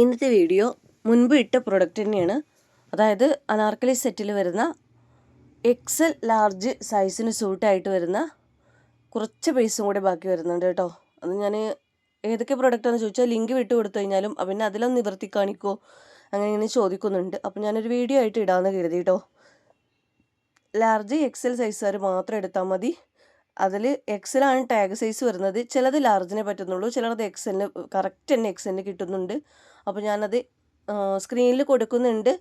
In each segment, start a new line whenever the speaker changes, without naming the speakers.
ഇന്നത്തെ വീഡിയോ മുൻപ് ഇട്ട പ്രൊഡക്റ്റ് തന്നെയാണ്. അതായത് അനാർക്കലി സെറ്റിൽ വരുന്ന എക്സൽ ലാർജ് സൈസിന് സൂട്ടായിട്ട് വരുന്ന കുറച്ച് പൈസയും കൂടെ ബാക്കി വരുന്നുണ്ട് കേട്ടോ. അത് ഞാൻ ഏതൊക്കെ പ്രൊഡക്റ്റാണെന്ന് ചോദിച്ചാൽ ലിങ്ക് വിട്ട് കൊടുത്തു കഴിഞ്ഞാലും പിന്നെ അതിലൊന്ന് നിവർത്തി കാണിക്കുമോ അങ്ങനെ ഇങ്ങനെ ചോദിക്കുന്നുണ്ട്. അപ്പം ഞാനൊരു വീഡിയോ ആയിട്ട് ഇടാമെന്ന് കരുതി കേട്ടോ. ലാർജ് എക്സൽ സൈസുകാർ മാത്രം എടുത്താൽ മതി. അതിൽ എക്സലാണ് ടാഗ് സൈസ് വരുന്നത്. ചിലത് ലാർജിനെ പറ്റുന്നുള്ളൂ ചിലത് എക്സലിന് കറക്റ്റ് തന്നെ എക്സലിന് കിട്ടുന്നുണ്ട്. അപ്പോൾ ഞാനത് സ്ക്രീനിൽ കൊടുക്കുന്നുണ്ട്.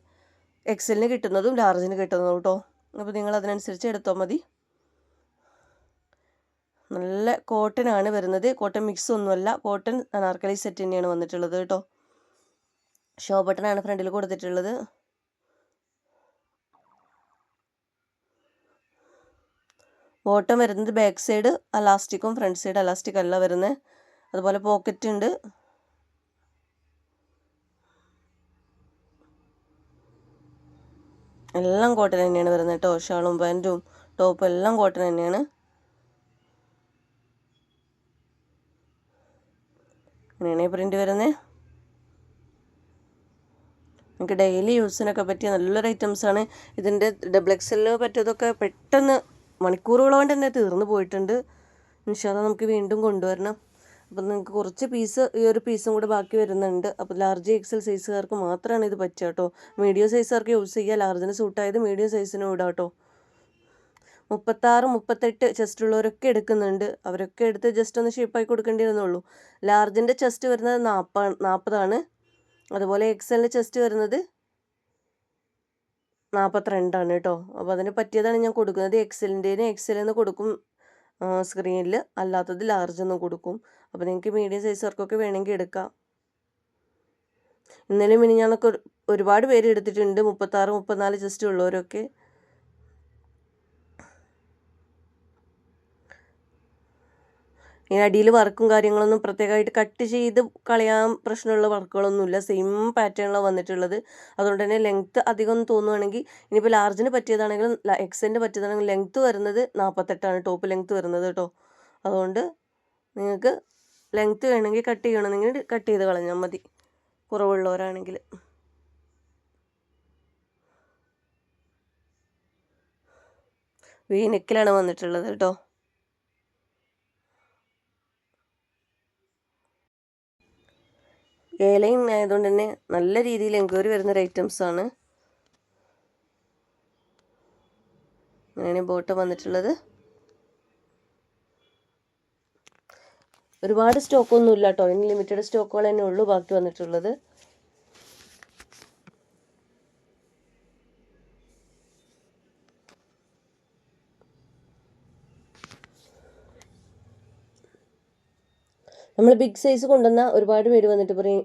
എക്സലിന് കിട്ടുന്നതും ലാർജിന് കിട്ടുന്നതും കേട്ടോ അപ്പോൾ നിങ്ങൾ അതിനനുസരിച്ച് എടുത്തോ മതി. നല്ല കോട്ടൺ ആണ് വരുന്നത്. കോട്ടൺ മിക്സ് ഒന്നുമല്ല. കോട്ടൺ അനാർക്കലി സെറ്റ് തന്നെയാണ് വന്നിട്ടുള്ളത് കേട്ടോ ഷോ ബട്ടണാണ് ഫ്രണ്ടിൽ കൊടുത്തിട്ടുള്ളത്. ബോട്ടം വരുന്നത് ബാക്ക് സൈഡ് അലാസ്റ്റിക്കും ഫ്രണ്ട് സൈഡ് അലാസ്റ്റിക് അല്ല വരുന്നത്. അതുപോലെ പോക്കറ്റ് ഉണ്ട്. എല്ലാം കോട്ടൺ തന്നെയാണ് വരുന്നത് കേട്ടോ. ഷാളും പാന്റും ടോപ്പും എല്ലാം കോട്ടൺ തന്നെയാണ്. അങ്ങനെയാണ് പ്രിന്റ് വരുന്നത് നമുക്ക് ഡെയിലി യൂസിനൊക്കെ പറ്റിയ നല്ലൊരു ഐറ്റംസാണ്. ഇതിന്റെ ഡബിൾ എക്സലിന് പറ്റിയതൊക്കെ പെട്ടെന്ന് മണിക്കൂറുകൾ കൊണ്ട് തന്നെ തീർന്നു പോയിട്ടുണ്ട്. നിഷാദ നമുക്ക് വീണ്ടും കൊണ്ടുവരണം. അപ്പം നിങ്ങൾക്ക് കുറച്ച് പീസ് ഈ ഒരു പീസും കൂടെ ബാക്കി വരുന്നുണ്ട്. അപ്പോൾ ലാർജ് എക്സൽ സൈസുകാർക്ക് മാത്രമാണ് ഇത് പറ്റുക കേട്ടോ. മീഡിയം സൈസുകാർക്ക് യൂസ് ചെയ്യുക ലാർജിന് സൂട്ടായത് മീഡിയം സൈസിനും ഇടാം കേട്ടോ. മുപ്പത്താറ് മുപ്പത്തെട്ട് ചെസ്റ്റ് ഉള്ളവരൊക്കെ എടുക്കുന്നുണ്ട്. അവരൊക്കെ എടുത്ത് ജസ്റ്റ് ഒന്ന് ഷേപ്പായി കൊടുക്കേണ്ടിയിരുന്നുള്ളൂ ലാർജിന്റെ ചെസ്റ്റ് വരുന്നത് നാൽപ്പ നാൽപ്പതാണ് അതുപോലെ എക്സലിന്റെ ചെസ്റ്റ് വരുന്നത് നാൽപ്പത്തിരണ്ടാണ് കേട്ടോ. അപ്പോൾ അതിന് പറ്റിയതാണ് ഞാൻ കൊടുക്കുന്നത്. എക്സലിന്റെന് എക്സലെന്ന് കൊടുക്കും സ്ക്രീനിൽ അല്ലാത്തത് ലാർജ് എന്ന് കൊടുക്കും. അപ്പോൾ നിങ്ങൾക്ക് മീഡിയം സൈസുകാർക്കൊക്കെ വേണമെങ്കിൽ എടുക്കാം. ഇന്നലെ മിനിഞ്ഞാന്നൊക്കെ ഒരുപാട് പേര് എടുത്തിട്ടുണ്ട്. മുപ്പത്താറ് മുപ്പത്തിനാല് ജസ്റ്റ് ഉള്ളവരൊക്കെ. ഈ അടിയിൽ വർക്കും കാര്യങ്ങളൊന്നും പ്രത്യേകമായിട്ട് കട്ട് ചെയ്ത് കളയാൻ പ്രശ്നമുള്ള വർക്കുകളൊന്നുമില്ല. സെയിം പാറ്റേണിലാണ് വന്നിട്ടുള്ളത്. അതുകൊണ്ട് തന്നെ ലെങ്ത്ത് അധികം തോന്നുവാണെങ്കിൽ ഇനിയിപ്പോൾ ലാർജിന് പറ്റിയതാണെങ്കിലും എക്സിന്റെ പറ്റിയതാണെങ്കിൽ ലെങ്ത്ത് വരുന്നത് നാൽപ്പത്തെട്ടാണ് ടോപ്പ് ലെങ്ത്ത് വരുന്നത് കേട്ടോ അതുകൊണ്ട് നിങ്ങൾക്ക് ലെങ്ത്ത് വേണമെങ്കിൽ കട്ട് ചെയ്യണമെങ്കിൽ കട്ട് ചെയ്ത് കളഞ്ഞാൽ മതി. കുറവുള്ളവരാണെങ്കിൽ. വീനെക്കിലാണ് വന്നിട്ടുള്ളത് കേട്ടോ ഏലയും ആയതുകൊണ്ട് തന്നെ നല്ല രീതിയിൽ എൻക്വയറി വരുന്നൊരു ആണ്. അങ്ങനെയാണ് ബോട്ട് വന്നിട്ടുള്ളത്. ഒരുപാട് സ്റ്റോക്കൊന്നും ഇല്ല കേട്ടോ ഇനി ലിമിറ്റഡ് സ്റ്റോക്കുകൾ തന്നെ ഉള്ളൂ ബാക്കി വന്നിട്ടുള്ളത്. നമ്മൾ ബിഗ് സൈസ് കൊണ്ടുവന്നാൽ ഒരുപാട് പേര് വന്നിട്ട് പറയും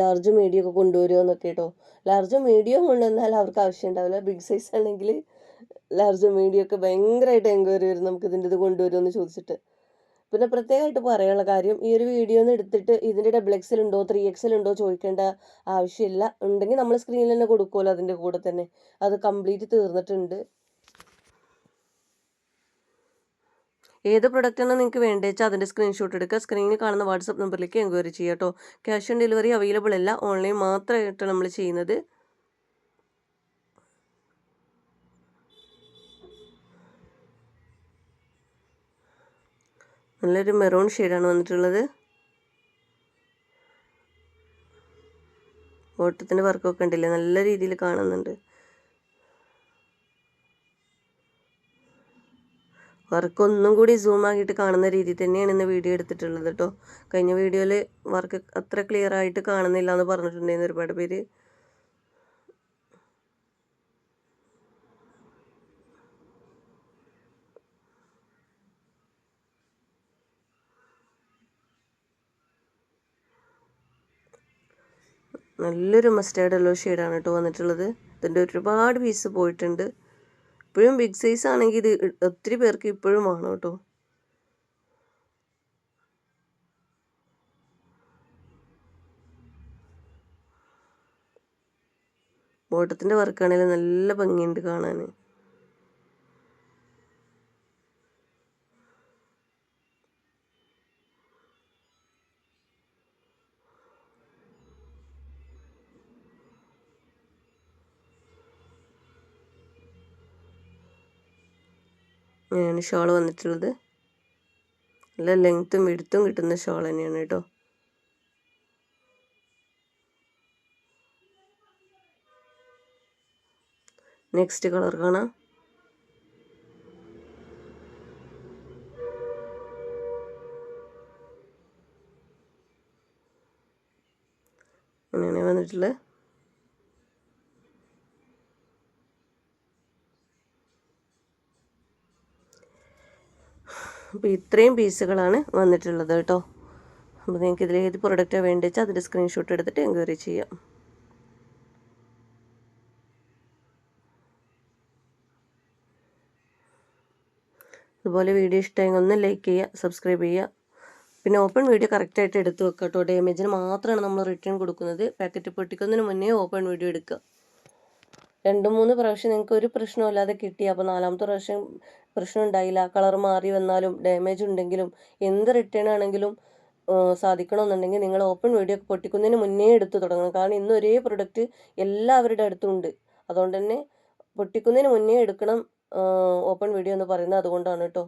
ലാർജും മീഡിയം ഒക്കെ കൊണ്ടുവരുമോ എന്നൊക്കെ കേട്ടോ. ലാർജും മീഡിയം കൊണ്ടുവന്നാൽ അവർക്ക് ആവശ്യം ഉണ്ടാവില്ല. ബിഗ് സൈസ് ആണെങ്കിൽ ലാർജും മീഡിയം ഒക്കെ ഭയങ്കരമായിട്ട് എൻക്വയറി വരും നമുക്ക് ഇതിന്റെ ഇത് കൊണ്ടുവരുമോ എന്ന് ചോദിച്ചിട്ട്. പിന്നെ പ്രത്യേകമായിട്ട് പറയാനുള്ള കാര്യം ഈ ഒരു വീഡിയോ ഒന്ന് എടുത്തിട്ട് ഇതിന്റെ ഡബിൾ എക്സൽ ഉണ്ടോ ത്രീ എക്സൽ ഉണ്ടോ ചോദിക്കേണ്ട ആവശ്യമില്ല. ഉണ്ടെങ്കിൽ നമ്മൾ സ്ക്രീനിൽ തന്നെ കൊടുക്കുമല്ലോ അതിന്റെ കൂടെ തന്നെ. അത് കംപ്ലീറ്റ് തീർന്നിട്ടുണ്ട്. ഏത് പ്രൊഡക്റ്റാണ് നിങ്ങൾക്ക് വേണ്ടത് വെച്ചാൽ അതിന്റെ സ്ക്രീൻഷോട്ട് എടുക്കുക സ്ക്രീനിൽ കാണുന്ന വാട്സപ്പ് നമ്പറിലേക്ക് എൻക്വയറി ചെയ്യുക കേട്ടോ ക്യാഷ് ഓൺ ഡെലിവറി അവൈലബിൾ അല്ല. ഓൺലൈൻ മാത്രമായിട്ടാണ് നമ്മൾ ചെയ്യുന്നത്. നല്ലൊരു മെറൂൺ ഷെയ്ഡാണ് വന്നിട്ടുള്ളത്. ഓട്ടത്തിന്റെ വർക്കൊക്കെ ഉണ്ടല്ലേ നല്ല രീതിയിൽ കാണുന്നുണ്ട്. വർക്ക് ഒന്നും കൂടി സൂം ആക്കിയിട്ട് കാണുന്ന രീതിയിൽ തന്നെയാണ് ഇന്ന് വീഡിയോ എടുത്തിട്ടുള്ളത് കേട്ടോ കഴിഞ്ഞ വീഡിയോയിൽ വർക്ക് അത്ര ക്ലിയർ ആയിട്ട് കാണുന്നില്ല എന്ന് പറഞ്ഞിട്ടുണ്ടായിരുന്നു ഒരുപാട് പേര്. നല്ലൊരു മസ്റ്റേർഡ് യെല്ലോ ഷെയ്ഡാണ് കേട്ടോ വന്നിട്ടുള്ളത്. ഇതിന്റെ ഒരുപാട് പീസ് പോയിട്ടുണ്ട്. ഇപ്പോഴും ബിഗ് സൈസ് ആണെങ്കിൽ ഇത് ഒത്തിരി പേർക്ക് ഇപ്പോഴും ആണ് കേട്ടോ ബോട്ടത്തിന്റെ വർക്കാണെങ്കിൽ നല്ല ഭംഗിയുണ്ട് കാണാൻ ഇങ്ങനെയാണ് ഷോൾ വന്നിട്ടുള്ളത്. നല്ല ലെങ്ത്തും വിടുത്തും കിട്ടുന്ന ഷോൾ തന്നെയാണ് കേട്ടോ. നെക്സ്റ്റ് കളർ കാണാം. അങ്ങനെയാണ് വന്നിട്ടുള്ളത്. അപ്പോൾ ഇത്രയും പീസുകളാണ് വന്നിട്ടുള്ളത് കേട്ടോ. അപ്പോൾ നിങ്ങൾക്ക് ഇതിൽ ഏത് പ്രൊഡക്റ്റാണ് വേണ്ടത് വെച്ചാൽ അതിന്റെ സ്ക്രീൻഷോട്ട് എടുത്തിട്ട് എൻക്വയറി ചെയ്യാം. അതുപോലെ വീഡിയോ ഇഷ്ടമെങ്കിൽ ഒന്ന് ലൈക്ക് ചെയ്യുക സബ്സ്ക്രൈബ് ചെയ്യുക. പിന്നെ ഓപ്പൺ വീഡിയോ കറക്റ്റായിട്ട് എടുത്ത് വെക്കുക കേട്ടോ ഡാമേജിന് മാത്രമാണ് നമ്മൾ റിട്ടേൺ കൊടുക്കുന്നത്. പാക്കറ്റ് പൊട്ടിക്കുന്നതിന് മുന്നേ ഓപ്പൺ വീഡിയോ എടുക്കുക. രണ്ട് മൂന്ന് പ്രാവശ്യം നിങ്ങൾക്ക് ഒരു പ്രശ്നമില്ലാതെ കിട്ടി. അപ്പോൾ നാലാമത്തെ പ്രാവശ്യം പ്രശ്നം ഉണ്ടായില്ല. കളർ മാറി വന്നാലും ഡാമേജ് ഉണ്ടെങ്കിലും എന്ത് റിട്ടേൺ ആണെങ്കിലും സാധിക്കണമെന്നുണ്ടെങ്കിൽ നിങ്ങൾ ഓപ്പൺ വീഡിയോ പൊട്ടിക്കുന്നതിന് മുന്നേ എടുത്ത് തുടങ്ങണം. കാരണം ഇന്ന് ഒരേ പ്രൊഡക്റ്റ് എല്ലാവരുടെ അടുത്തും ഉണ്ട്. അതുകൊണ്ട് തന്നെ പൊട്ടിക്കുന്നതിന് മുന്നേ എടുക്കണം ഓപ്പൺ വീഡിയോ എന്ന് പറയുന്നത് അതുകൊണ്ടാണ് കേട്ടോ.